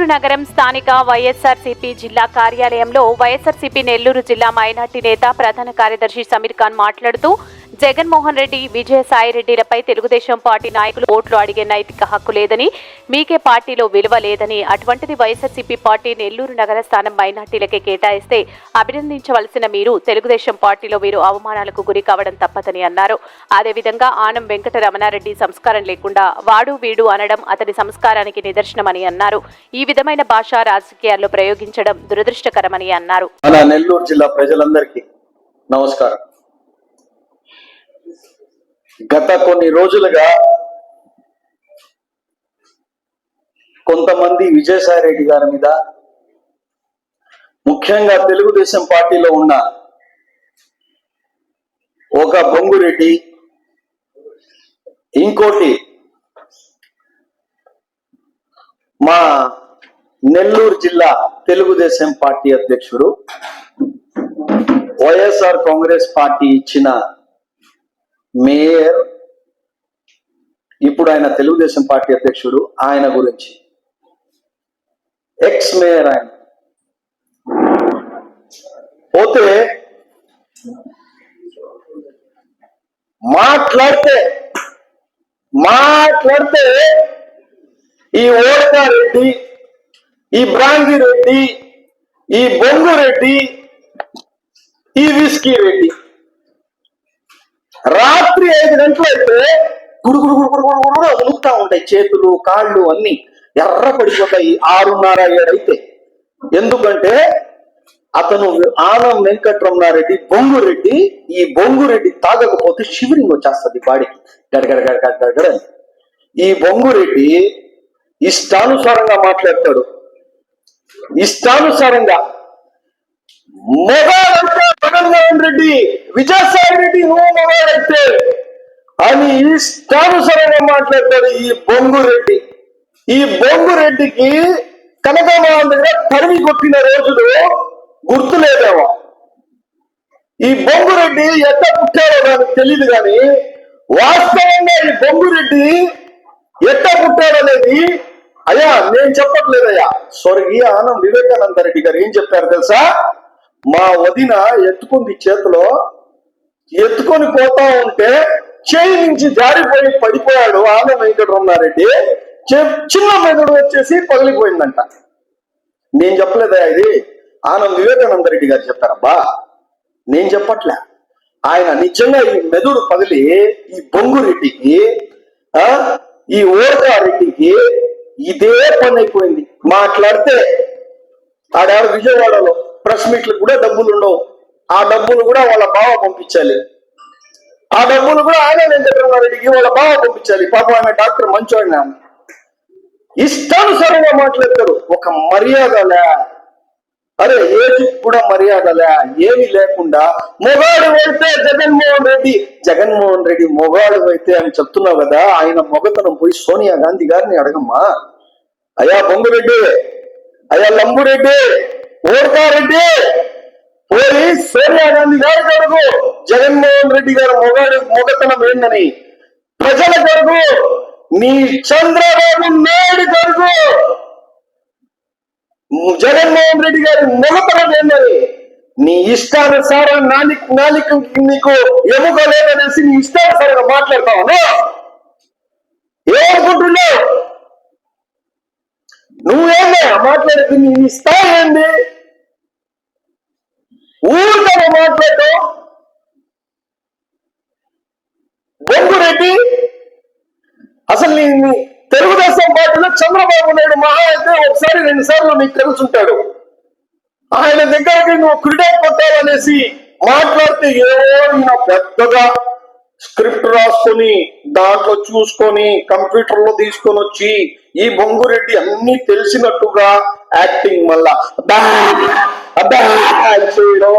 నెల్లూరు నగరం స్థానిక వైఎస్ఆర్సీపీ జిల్లా కార్యాలయంలో వైఎస్ఆర్సీపీ నెల్లూరు జిల్లా మైనార్టీ నేత ప్రధాన కార్యదర్శి సమీర్ ఖాన్ మాట్లాడుతూ జగన్మోహన్ రెడ్డి విజయసాయి రెడ్డిలపై తెలుగుదేశం పార్టీ నాయకులు ఓట్లు అడిగే నైతిక హక్కు లేదని మీకే పార్టీలో విలువ లేదని అటువంటిది వైఎస్ఆర్సీపీ పార్టీ నెల్లూరు నగర స్థానం మైనార్టీలకే కేటాయిస్తే అభినందించవలసిన మీరు తెలుగుదేశం పార్టీలో వీరు అవమానాలకు గురి కావడం తప్పదని అన్నారు. అదేవిధంగా ఆనం వెంకట రమణారెడ్డి సంస్కారం లేకుండా వాడు వీడు అనడం అతని సంస్కారానికి నిదర్శనమని అన్నారు. ఈ విధమైన భాష రాజకీయాల్లో ప్రయోగించడం దురదృష్టకరమని అన్నారు. నెల్లూరు జిల్లా ప్రజలందరికీ నమస్కారం. గత కొన్ని రోజులుగా కొంతమంది విజయసాయి రెడ్డి గారి మీద ముఖ్యంగా తెలుగుదేశం పార్టీలో ఉన్న ఒక బొంగురెడ్డి ఇంకోటి మా నెల్లూరు జిల్లా తెలుగుదేశం పార్టీ అధ్యక్షుడు వైఎస్ఆర్ కాంగ్రెస్ పార్టీ ఇచ్చిన మేయర్ ఇప్పుడు ఆయన తెలుగుదేశం పార్టీ అధ్యక్షుడు ఆయన గురించి. ఎక్స్ మేయర్ ఆయన. పోతే మాట్లాడితే మాట్లాడితే ఈ ఓడకా రెడ్డి ఈ బ్రాంగి రెడ్డి ఈ బొంగు రెడ్డి ఈ విస్కీ రెడ్డి రాత్రి ఐదు గంటలైతే గుడుగుడు గుడుగుడు గుడుగుడు వదులుతా ఉంటాయి చేతులు కాళ్ళు అన్ని. ఎర్ర పడిపోతాయి ఆరున్నర ఏడైతే ఎందుకంటే అతను ఆనం వెంకటరమణారెడ్డి బొంగురెడ్డి ఈ బొంగురెడ్డి తాగకపోతే షివరింగ్ వచ్చేస్తుంది బాడీకి. గడగడ గడగడ గడగడ ఈ బొంగురెడ్డి ఇష్టానుసారంగా మాట్లాడతాడు. ఇష్టానుసారంగా మొగాడు జగన్మోహన్ రెడ్డి విజయసాయి రెడ్డి నువ్వు మొగాడైతే అని ఇష్టానుసారంగా మాట్లాడతాడు ఈ బొంగు రెడ్డి ఈ బొంగు రెడ్డికి కనకమాల దగ్గర తరిమి కొట్టిన రోజులు గుర్తులేదేమో. ఈ బొంగురెడ్డి ఎంత పుట్టాడో నాకు తెలియదు కానీ వాస్తవంగా ఈ బొంగురెడ్డి ఎట్ట పుట్టాడనేది అయ్యా నేను చెప్పట్లేదయ్యా. స్వర్గీయ ఆనం వివేకానంద రెడ్డి గారు ఏం చెప్పారు తెలుసా? మా వదిన ఎత్తుకుంది చేతిలో ఎత్తుకొని పోతా ఉంటే చేయి నుంచి జారిపోయి పడిపోయాడు ఆనం వెంకటరమణారెడ్డి. చె- చిన్న మెదడు వచ్చేసి పగిలిపోయిందంట. నేను చెప్పలేదా ఇది? ఆనంద్ వివేకానంద రెడ్డి గారు చెప్పారబ్బా. నేను చెప్పట్లే. ఆయన నిజంగా ఈ మెదడు పగిలి ఈ బొంగురెడ్డికి ఆ ఈ ఓరకారెడ్డికి ఇదే పని అయిపోయింది. మాట్లాడితే ఆడాడు విజయవాడలో ప్రెస్ మీట్లకు కూడా డబ్బులు ఉండవు ఆ డబ్బులు కూడా వాళ్ళ బావ పంపించాలి. ఆ డబ్బులు కూడా ఆయన వెంకటరమారెడ్డికి వాళ్ళ బాగా పంపించాలి. పాపం ఆయన డాక్టర్ మంచోడిన ఇష్టానుసారంగా మాట్లాడతారు. ఒక మర్యాదలే అరే ఏది కూడా మర్యాదలే ఏమి లేకుండా మొగాడు అయితే జగన్మోహన్ రెడ్డి జగన్మోహన్ రెడ్డి మొగాడు అయితే అని చెప్తున్నావు కదా ఆయన మొగతనం పోయి సోనియా గాంధీ గారిని అడగమ్మా. అయ్యా బొంగురెడ్డి అయ్యా లంబురెడ్డి ఓర్కారెడ్డి సోనియా గాంధీ గారి కొరకు జగన్మోహన్ రెడ్డి గారు మొగాడు మొగతనం ఏందని? ప్రజల కొరకు నీ చంద్రబాబు నాయుడు కొరకు జగన్మోహన్ రెడ్డి గారి మొగతనం ఏందని? నీ ఇష్టానుసారం నాలిక నాలిక నీకు ఎముక లేదనేసి నీ ఇష్టానుసారంగా మాట్లాడతావు ఏమనుకుంటున్నావు? నువ్వేమే మాట్లాడేది నీ స్థాయి ఏంది? ఊరికో మాట్లాడటం బొంగురెడ్డి అసలు నీ తెలుగుదేశం పార్టీలో చంద్రబాబు నాయుడు మహా అయితే ఒకసారి రెండు సార్లు నీకు తెలుసుంటాడు. ఆయన దగ్గరికి నువ్వు క్రీడట్ కొట్టాలనేసి మాట్లాడితే ఏవో పెద్దగా స్క్రిప్ట్ రాసుకొని దాంట్లో చూసుకొని కంప్యూటర్లో తీసుకొని వచ్చి ఈ బొంగురెడ్డి అన్ని తెలిసినట్టుగా యాక్టింగ్ మళ్ళా. అబ్బా చేయడం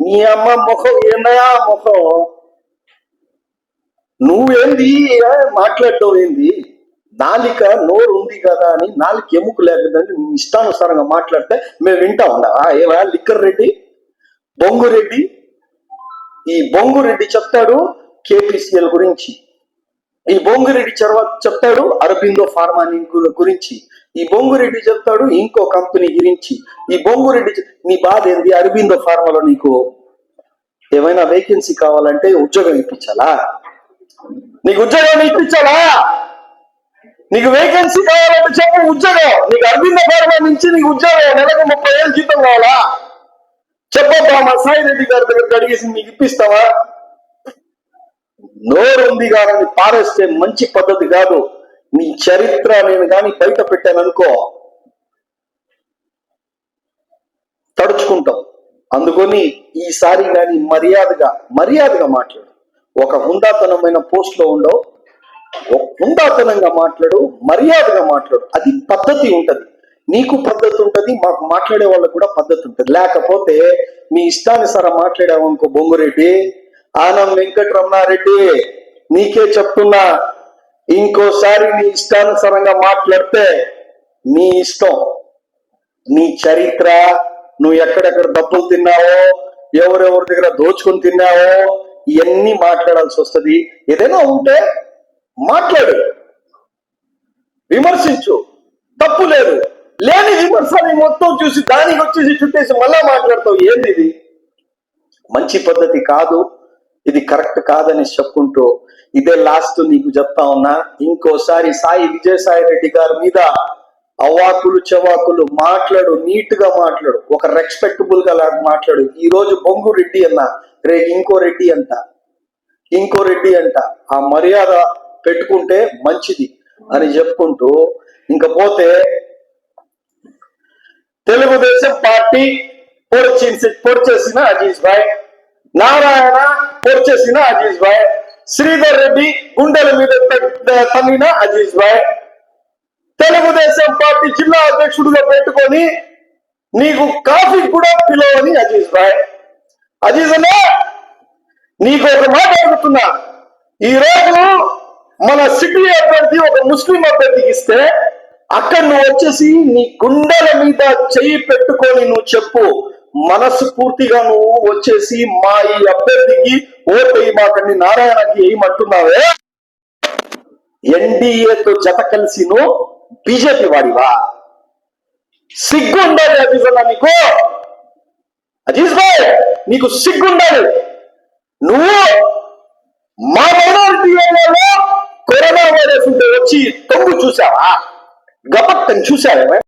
నీ అమ్మ ముఖం ఏందయా ముఖం నువ్వేంది? మాట్లాడడం మాట్లాడటం ఏంది నాలిక నోరు ఉంది కదా అని నాలుక ఎముక లేకదని ఇష్టానుసారంగా మాట్లాడితే మేము వింటా ఉండా ఏవా లిక్కర్ రెడ్డి? బొంగురెడ్డి? ఈ బొంగు రెడ్డి చెప్తాడు కేపీసీఎల్ గురించి. ఈ బొంగు రెడ్డి చర్వ చెప్తాడు అరబిందో ఫార్మా గు- గురించి. ఈ బొంగురెడ్డి చెప్తాడు ఇంకో కంపెనీ గురించి. ఈ బొంగురెడ్డి నీ బాధ ఏంది? అరబిందో ఫార్మాలో నీకు ఏమైనా వేకెన్సీ కావాలంటే ఉద్యోగం ఇప్పించాలా? నీకు ఉద్యోగం ఇప్పించాలా? నీకు వేకెన్సీ కావాలంటే చెప్పు ఉద్యోగం. నీకు అరబిందో ఫార్మా నుంచి నీకు ఉద్యోగం నెలకు ముప్పై వేలు జీతం కావాలా? చెప్పబ్బా మా సాయి రెడ్డి గారి దగ్గరికి అడిగేసి నీకు ఇప్పిస్తావా? నోరు ఉంది కానీ పారేస్తే మంచి పద్ధతి కాదు. నీ చరిత్ర నేను కానీ బయట పెట్టాను అనుకో తడుచుకుంటాం అందుకొని ఈసారి కానీ మర్యాదగా మర్యాదగా మాట్లాడు. ఒక హుందాతనమైన పోస్ట్లో ఉండవు. ఒక హుందాతనంగా మాట్లాడు మర్యాదగా మాట్లాడు. అది పద్ధతి ఉంటుంది. నీకు పద్ధతి ఉంటుంది మాకు మాట్లాడే వాళ్ళకు కూడా పద్ధతి ఉంటుంది. లేకపోతే మీ ఇష్టానుసారం మాట్లాడావనుకో బొంగురెడ్డి ఆనం వెంకటరమణారెడ్డి నీకే చెప్తున్నా ఇంకోసారి నీ ఇష్టానుసారంగా మాట్లాడితే నీ ఇష్టం నీ చరిత్ర నువ్వు ఎక్కడెక్కడ డబ్బులు తిన్నావో ఎవరెవరి దగ్గర దోచుకొని తిన్నావో ఇవన్నీ మాట్లాడాల్సి వస్తది. ఏదైనా ఉంటే మాట్లాడు. విమర్శించు. తప్పు లేదు. లేని విమర్శని మొత్తం చూసి దానికి వచ్చేసి చుట్టేసి మళ్ళా మాట్లాడతావు. ఏంది ఇది? మంచి పద్ధతి కాదు. ఇది కరెక్ట్ కాదని చెప్పుకుంటూ ఇదే లాస్ట్ నీకు చెప్తా ఉన్నా. ఇంకోసారి సాయి విజయసాయి రెడ్డి గారి మీద అవాకులు చవాకులు మాట్లాడు నీట్గా మాట్లాడు. ఒక రెస్పెక్టబుల్గా మాట్లాడు. ఈ రోజు బొంగు రెడ్డి అన్న రే ఇంకో రెడ్డి అంట ఇంకో రెడ్డి అంట. ఆ మర్యాద పెట్టుకుంటే మంచిది అని చెప్పుకుంటూ ఇంక పోతే తెలుగుదేశం పార్టీ పొడిచి పొడిచేసిన అజీజ్ భాయ్. నారాయణ పొడిచేసిన అజీజ్ భాయ్. శ్రీధర్ రెడ్డి గుండెల మీద త- తన్నిన అజీజ్ భాయ్. తెలుగుదేశం పార్టీ జిల్లా అధ్యక్షుడిగా పెట్టుకొని నీకు కాఫీ కూడా పిలవని అజీజ్ భాయ్. అజీజ్ అన్నా నీకు ఒక మాట అడుగుతున్నా. ఈ రోజు మన సిటీ అభ్యర్థి ఒక ముస్లిం అభ్యర్థికి ఇస్తే అక్కడ నువ్వు వచ్చేసి నీ గుండెల మీద చెయ్యి పెట్టుకొని నువ్వు చెప్పు. మనసు పూర్తిగా నువ్వు వచ్చేసి మా ఈ అభ్యర్థికి ఓటు వేయమాకండి నారాయణకి ఏమంటున్నావే ఎన్డీఏతో జత కలిసి నువ్వు బీజేపీ వాడివా? సిగ్గు ఉండాలి అజీజ్ నీకు? అజీజ్ భాయ్ నీకు సిగ్గుండాలి. నువ్వు మా మైనారిటీ ఏరియాలో కరోనా వైరస్ ఉంటే వచ్చి తొంగు చూసావా? గపక్కని చూసావే